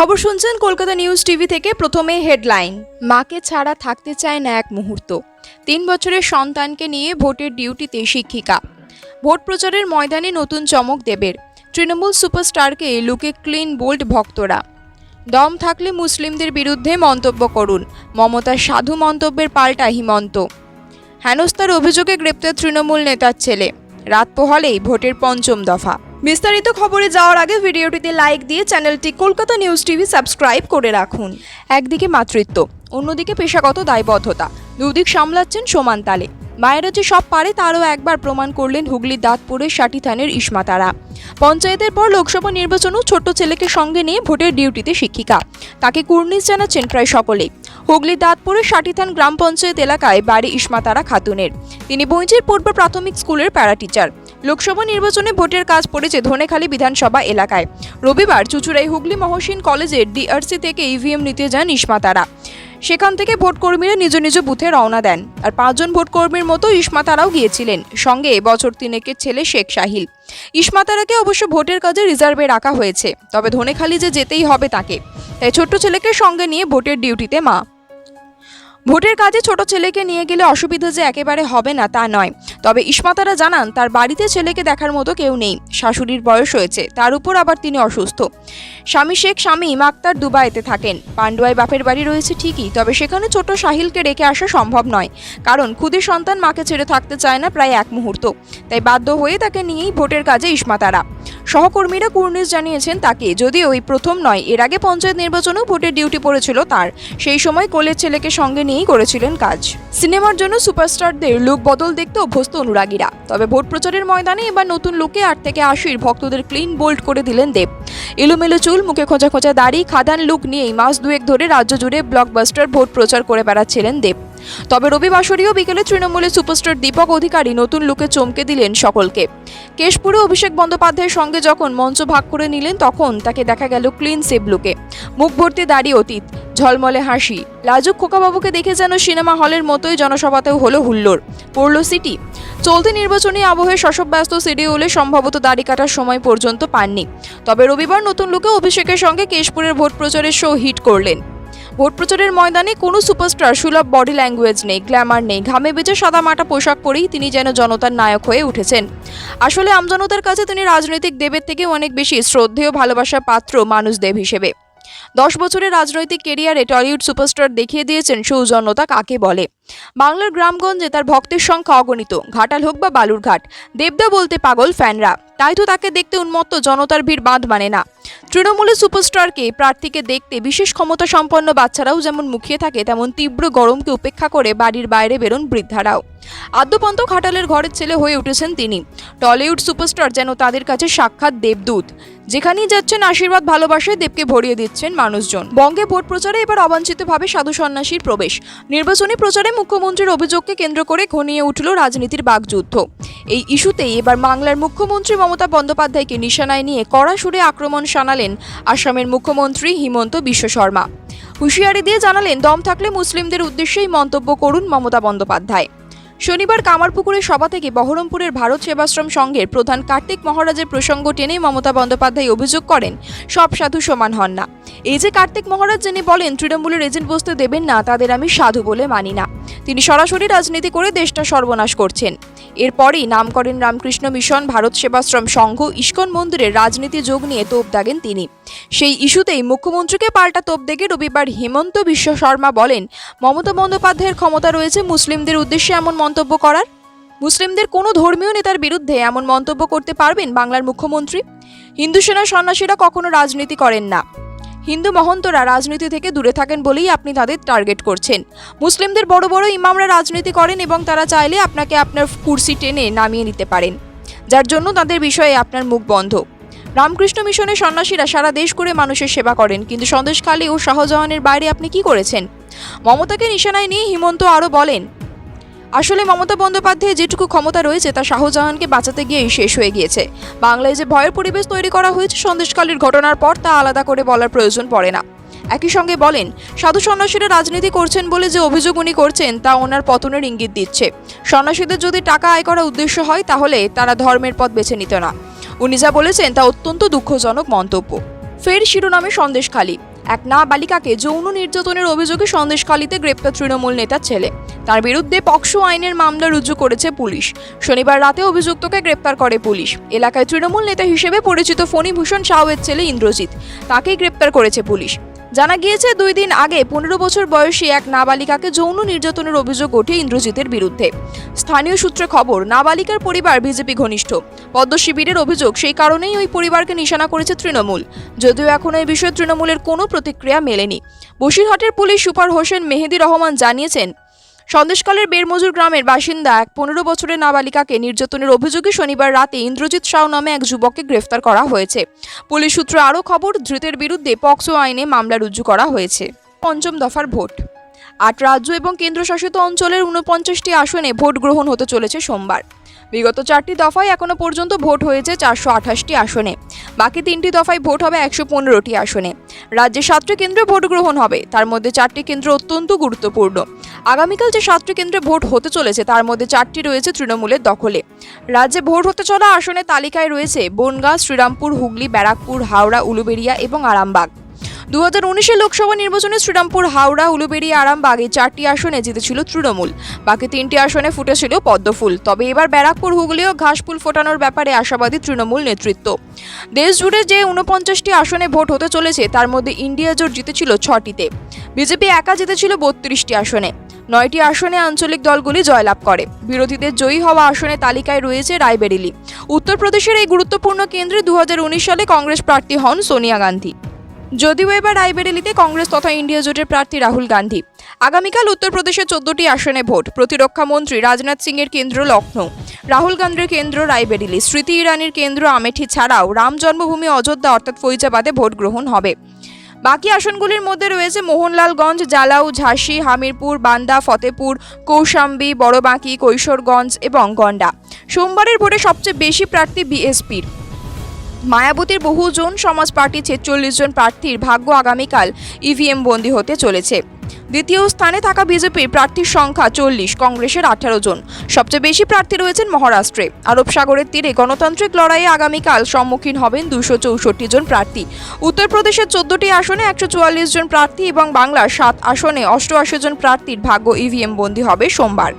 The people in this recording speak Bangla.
খবর শুনছেন কলকাতা নিউজ টিভি থেকে প্রথমে হেডলাইন, মাকে ছাড়া থাকতে চায় না এক মুহূর্ত। তিন বছরের সন্তানকে নিয়ে ভোটের ডিউটিতে শিক্ষিকা। ভোট প্রচারের ময়দানে নতুন চমক দেবের। তৃণমূল সুপারস্টারকে লুকে ক্লিন, বোল্ড ভক্তরা। দম থাকলে মুসলিমদের বিরুদ্ধে মন্তব্য করুন। মমতার সাধু মন্তব্যের পাল্টা হিমন্ত। হেনস্থার অভিযোগে গ্রেপ্তার তৃণমূল নেতার ছেলে। রাত পোহালেই ভোটের পঞ্চম দফা। বিস্তারিত খবরে যাওয়ার আগে ভিডিওটিতে লাইক দিয়ে চ্যানেলটি কলকাতা নিউজ টিভি সাবস্ক্রাইব করে রাখুন। একদিকে মাতৃত্ব, অন্যদিকে পেশাগত দায়বদ্ধতা। দুদিক সামলাচ্ছেন সমান তালে। মায়েরা যে সব পারে তারও একবার প্রমাণ করলেন হুগলির দাঁতপুরের ষাটি থানের ইসমাতারা। পঞ্চায়েতের পর লোকসভা নির্বাচনেও ছোট্ট ছেলেকে সঙ্গে নিয়ে ভোটের ডিউটিতে শিক্ষিকা। তাকে কুর্নিশ জানাচ্ছেন প্রায় সকলেই হুগলির দাঁতপুরের ষাটিথান গ্রাম পঞ্চায়েত এলাকায় বাড়ি ইসমাতারা খাতুনের। তিনি বইঞ্চির পূর্ব প্রাথমিক স্কুলের প্যারা টিচার লোকসভা নির্বাচনে ভোটের কাজ পড়েছে ধনেখালি বিধানসভা এলাকায়। রবিবার চুচুড়াই হুগলি মহসিন কলেজের ডিআরসি থেকে ইভিএম নিতে যান ইসমাতারা সেখান থেকে ভোটকর্মীরা নিজ নিজ বুথে রওনা দেন। আর পাঁচজন ভোটকর্মীর মতো ইসমাতারাও গিয়েছিলেন। সঙ্গে বছর তিনেকের ছেলে শেখ শাহিল। ইসমাতারাকে অবশ্য ভোটের কাজে রিজার্ভে রাখা হয়েছে। তবে ধনেখালি যে যেতেই হবে তাকে। তাই ছোট্ট ছেলেকে সঙ্গে নিয়ে ভোটের ডিউটিতে মা ভোটের কাজে ছোট ছেলেকে নিয়ে গেলে অসুবিধা যে একেবারে হবে না তা নয়। তবে ইসমাতারা জানান, তার বাড়িতে ছেলেকে দেখার মতো কেউ নেই। শাশুড়ির বয়স হয়েছে, তার উপর আবার তিনি অসুস্থ। স্বামী শেখ স্বামী মাক্তার দুবাইতে থাকেন। পান্ডুয়ায় বাপের বাড়ি রয়েছে ঠিকই, তবে সেখানে ছোট সাহিলকে রেখে আসা সম্ভব নয়। কারণ খুদে সন্তান মাকে ছেড়ে থাকতে চায় না প্রায় এক মুহূর্ত। তাই বাধ্য হয়ে তাকে নিয়েই ভোটের কাজে ইসমাতারা। সহকর্মীরা কুর্নিশ জানিয়েছেন তাকে, যদিও ওই প্রথম নয়, এর আগে পঞ্চায়েত নির্বাচনেও ভোটের ডিউটি পড়েছিল তার। সেই সময় কোলের ছেলেকে সঙ্গে নিয়েই করেছিলেন কাজ। সিনেমার জন্য সুপারস্টারদের লুক বদল দেখতে অভ্যস্ত অনুরাগীরা। তবে ভোট প্রচারের ময়দানে এবার নতুন লুকে আট থেকে আশির ভক্তদের ক্লিন বোল্ড করে দিলেন দেব। এলোমেলো চুল, মুখে খোঁজা খোঁজা দাড়ি, খাদান লুক নিয়েই মাস দুয়েক ধরে রাজ্য জুড়ে ব্লকবাস্টার ভোট প্রচার করে বেড়াচ্ছিলেন দেব। তবে রবিবাসরীয় বিকেলে তৃণমূলের সুপারস্টার দীপক অধিকারী নতুন লুকে চমকে দিলেন সকলকে। কেশপুরে অভিষেক বন্দ্যোপাধ্যায়ের সঙ্গে যখন মঞ্চ ভাগ করে নিলেন, তখন তাকে দেখা গেল ক্লিন সেভ লুকে। মুখ ভর্তি দাড়ি অতীত, ঝলমলে হাসি। লাজুক খোকাবাবুকে দেখে যেন সিনেমা হলের মতোই জনসভাতেও হলো হুল্লোড়। পড়ল সিটি। চলতি নির্বাচনী আবহে শশব ব্যস্ত শিডিউলে সম্ভবত দাড়ি কাটার সময় পর্যন্ত পাননি। তবে রবিবার নতুন লুকে অভিষেকের সঙ্গে কেশপুরের ভোট প্রচারের শো হিট করলেন। ভোট প্রচারের ময়দানে কোনো সুপারস্টার সুলভ বডি ল্যাঙ্গুয়েজ নেই, গ্ল্যামার নেই। ঘামে বেজে সাদা মাটা পোশাক পরেই তিনি যেন জনতার নায়ক হয়ে উঠেছেন। আসলে আমজনতার কাছে তিনি রাজনৈতিক দেবের থেকে অনেক বেশি শ্রদ্ধেয় ভালোবাসার পাত্র মানুষ দেব হিসেবে। দশ বছরের রাজনৈতিক কেরিয়ারে টলিউড সুপারস্টার দেখিয়ে দিয়েছেন সৌজন্যতা কাকে বলে? বাংলার গ্রামগঞ্জে তার ভক্তের সংখ্যা অগণিত, ঘাটাল হোক বা বালুরঘাট। দেবদা বলতে পাগল, ফ্যানরা। তাই তো তাকে দেখতে উন্মত্ত, জনতার ভিড় বাঁধ মানে না। তৃণমূলের সুপারস্টারকে প্রার্থীকে দেখতে বিশেষ ক্ষমতা সম্পন্ন বাচ্চারাও যেমন মুখিয়ে থাকে, তেমন তীব্র গরমকে উপেক্ষা করে বাড়ির বাইরে বেরোন বৃদ্ধারাও। আদ্যপন্ত ঘাটালের ঘরের ছেলে হয়ে উঠেছেন তিনি। টলিউড সুপারস্টার যেন তাদের কাছে সাক্ষাৎ দেবদূত। যেখানেই যাচ্ছেন, আশীর্বাদ, ভালোবাসায় দেবকে ভরিয়ে দিচ্ছেন মানুষজন। বঙ্গে ভোট প্রচারে এবার অবাঞ্ছিতভাবে সাধু সন্ন্যাসীর প্রবেশ। নির্বাচনী প্রচারে মুখ্যমন্ত্রীর অভিযোগকে কেন্দ্র করে ঘনিয়ে উঠল রাজনীতির বাগযুদ্ধ এই ইস্যুতেই এবার বাংলার মুখ্যমন্ত্রী মমতা বন্দ্যোপাধ্যায়কে নিশানায় নিয়ে কড়া সুরে আক্রমণ শানালেন আসামের মুখ্যমন্ত্রী হিমন্ত বিশ্ব শর্মা। হুঁশিয়ারি দিয়ে জানালেন, দম থাকলে মুসলিমদের উদ্দেশ্যেই মন্তব্য করুন মমতা বন্দ্যোপাধ্যায়। শনিবার কামারপুকুরের সভা থেকে বহরমপুরের ভারত সেবাশ্রম সংঘের প্রধান কার্তিক মহারাজের প্রসঙ্গ টেনে মমতা বন্দ্যোপাধ্যায় অভিযোগ করেন, সব সাধু সমান হন না। এই যে কার্তিক মহারাজ যিনি বলেন, তৃণমূলের এজেন্ট বসতে দেবেন না, তাদের আমি সাধু বলে মানি না। তিনি সরাসরি রাজনীতি করে দেশটা সর্বনাশ করছেন। এরপরই নাম করেন রামকৃষ্ণ মিশন, ভারত সেবাশ্রম সংঘ, ইস্কন মন্দিরের রাজনীতি যোগ নিয়ে তোপ দাগেন তিনি। সেই ইস্যুতেই মুখ্যমন্ত্রীকে পাল্টা তোপ দেখে রবিবার হেমন্ত বিশ্ব শর্মা বলেন, মমতা বন্দ্যোপাধ্যায়ের ক্ষমতা রয়েছে, মুসলিমদের উদ্দেশ্যে এমন মন্তব্য করার? মুসলিমদের কোনো ধর্মীয় নেতার বিরুদ্ধে এমন মন্তব্য করতে পারবেন বাংলার মুখ্যমন্ত্রী? হিন্দু সেনার সন্ন্যাসীরা কখনো রাজনীতি করেন না। হিন্দু মহন্তরা রাজনীতি থেকে দূরে থাকেন বলেই আপনি তাদের টার্গেট করছেন। মুসলিমদের বড় বড় ইমামরা রাজনীতি করেন এবং তারা চাইলে আপনাকে আপনার কুর্সি টেনে নামিয়ে নিতে পারেন, যার জন্য তাদের বিষয়ে আপনার মুখ বন্ধ। রামকৃষ্ণ মিশনের সন্ন্যাসীরা সারা দেশ করে মানুষের সেবা করেন, কিন্তু সন্দেশখালী ও শাহজাহানের বাইরে আপনি কি করেছেন? মমতাকে নিশানায় নিয়ে হিমন্ত আরও বলেন আসলে মমতা বন্দ্যোপাধ্যায় যেটুকু ক্ষমতা রয়েছে, তা শাহজাহানকে বাঁচাতে গিয়েই শেষ হয়ে গিয়েছে। বাংলায় যে ভয়ের পরিবেশ তৈরি করা হয়েছে, সন্দেশকালীর ঘটনার পর তা আলাদা করে বলার প্রয়োজন পড়ে না। একই সঙ্গে বলেন, সাধু সন্ন্যাসীরা রাজনীতি করছেন বলে যে অভিযোগ উনি করছেন, তা ওনার পতনের ইঙ্গিত দিচ্ছে। সন্ন্যাসীদের যদি টাকা আয় করা উদ্দেশ্য হয়, তাহলে তারা ধর্মের পথ বেছে নিত না। উনি যা বলেছেন, তা অত্যন্ত দুঃখজনক মন্তব্য। ফের শিরোনামে সন্দেশখালী। এক নাবালিকাকে যৌন নির্যাতনের অভিযোগে সন্দেশখালীতে গ্রেপ্তার তৃণমূল নেতার ছেলে। তার বিরুদ্ধে পক্সো আইনের মামলা রুজু করেছে পুলিশ। শনিবার রাতে অভিযুক্তকে গ্রেপ্তার করে পুলিশ। এলাকায় তৃণমূল নেতা হিসেবে পরিচিত ফণীভূষণ সাউয়ের ছেলে ইন্দ্রজিৎ। তাকেই গ্রেপ্তার করেছে পুলিশ। জানা গিয়েছে, দুই দিন আগে পনেরো বছর বয়সী এক নাবালিকাকে যৌন নির্যাতনের অভিযোগ ওঠে ইন্দ্রজিতের বিরুদ্ধে। স্থানীয় সূত্রে খবর, নাবালিকার পরিবার বিজেপি ঘনিষ্ঠ। পদ্ম শিবিরের অভিযোগ, সেই কারণেই ওই পরিবারকে নিশানা করেছে তৃণমূল। যদিও এখনও এই বিষয়ে তৃণমূলের কোনো প্রতিক্রিয়া মেলেনি। বসিরহাটের পুলিশ সুপার হোসেন মেহেদি রহমান জানিয়েছেন সন্দেশকালের বেরমজুর গ্রামের বাসিন্দা এক পনেরো বছরের নাবালিকাকে নির্যাতনের অভিযোগে শনিবার রাতে ইন্দ্রজিৎ সাউ নামে এক যুবককে গ্রেফতার করা হয়েছে। পুলিশ সূত্রে আরও খবর, ধৃতের বিরুদ্ধে পক্সো আইনে মামলা রুজু করা হয়েছে। পঞ্চম দফার ভোট। আট রাজ্য এবং কেন্দ্রশাসিত অঞ্চলের উনপঞ্চাশটি আসনে ভোট গ্রহণ হতে চলেছে সোমবার। বিগত চারটি দফায় এখনও পর্যন্ত ভোট হয়েছে চারশো আঠাশটি আসনে। বাকি তিনটি দফায় ভোট হবে একশো পনেরোটি আসনে। রাজ্যে সাতটি কেন্দ্রে ভোট গ্রহণ হবে, তার মধ্যে চারটি কেন্দ্র অত্যন্ত গুরুত্বপূর্ণ। আগামীকাল যে সাতটি কেন্দ্রে ভোট হতে চলেছে, তার মধ্যে চারটি রয়েছে তৃণমূলের দখলে। রাজ্যে ভোট হতে চলা আসনের তালিকায় রয়েছে বনগাঁ, শ্রীরামপুর, হুগলি, ব্যারাকপুর, হাওড়া উলুবেড়িয়া এবং আরামবাগ। দু হাজার উনিশের লোকসভা নির্বাচনে শ্রীরামপুর, হাওড়া উলুবেড়িয়া আরামবাগ চারটি আসনে জিতেছিল তৃণমূল। বাকি তিনটি আসনে ফুটেছিল পদ্মফুল। তবে এবার ব্যারাকপুর, হুগলিও ঘাসফুল ফোটানোর ব্যাপারে আশাবাদী তৃণমূল নেতৃত্ব। দেশ জুড়ে যে উনপঞ্চাশটি আসনে ভোট হতে চলেছে, তার মধ্যে ইন্ডিয়া জোট জিতেছিল ছটিতে। বিজেপি একা জিতেছিল বত্রিশটি আসনে। নয়টি আসনে আঞ্চলিক দলগুলি জয়লাভ করে। বিরোধীদের জয়ী হওয়া আসনে তালিকায় রয়েছে রায়বেরিলি। উত্তরপ্রদেশের এই গুরুত্বপূর্ণ কেন্দ্রে দু হাজার উনিশ সালে কংগ্রেস প্রার্থী হন সোনিয়া গান্ধী। যদিও এবার রায়বেরেলিতে কংগ্রেস তথা ইন্ডিয়া জোটের প্রার্থী রাহুল গান্ধী। আগামীকাল উত্তরপ্রদেশের চোদ্দটি আসনে ভোট। প্রতিরক্ষা মন্ত্রী রাজনাথ সিং এর কেন্দ্র লখনৌ রাহুল গান্ধীর কেন্দ্র রায়বেরিলি। স্মৃতি ইরানির কেন্দ্র আমেঠি ছাড়াও রাম জন্মভূমি অযোধ্যা অর্থাৎ ফৈজাবাদে ভোট গ্রহণ হবে। বাকি আসনগুলির মধ্যে রয়েছে মোহনলালগঞ্জ, জালাউ, ঝাঁসি, হামিরপুর, বান্দা, ফতেপুর, কৌশাম্বী, বড়বাঁকি, কৈশোরগঞ্জ এবং গন্ডা। সোমবারের ভোটে সবচেয়ে বেশি প্রার্থী বিএসপির। মায়াবতীর বহুজন সমাজ পার্টি ছেচল্লিশ জন প্রার্থীর ভাগ্য আগামীকাল ইভিএম বন্দী হতে চলেছে। দ্বিতীয় স্থানে থাকা বিজেপির প্রার্থীর সংখ্যা চল্লিশ, কংগ্রেসের আঠারো জন। সবচেয়ে বেশি প্রার্থী রয়েছেন মহারাষ্ট্রে। আরব সাগরের তীরে গণতান্ত্রিক লড়াইয়ে আগামীকাল সম্মুখীন হবেন দুশো চৌষট্টি জন প্রার্থী। উত্তরপ্রদেশের চোদ্দটি আসনে একশো চুয়াল্লিশ জন প্রার্থী এবং বাংলার সাত আসনে অষ্টআশি জন প্রার্থীর ভাগ্য ইভিএম বন্দী হবে সোমবার।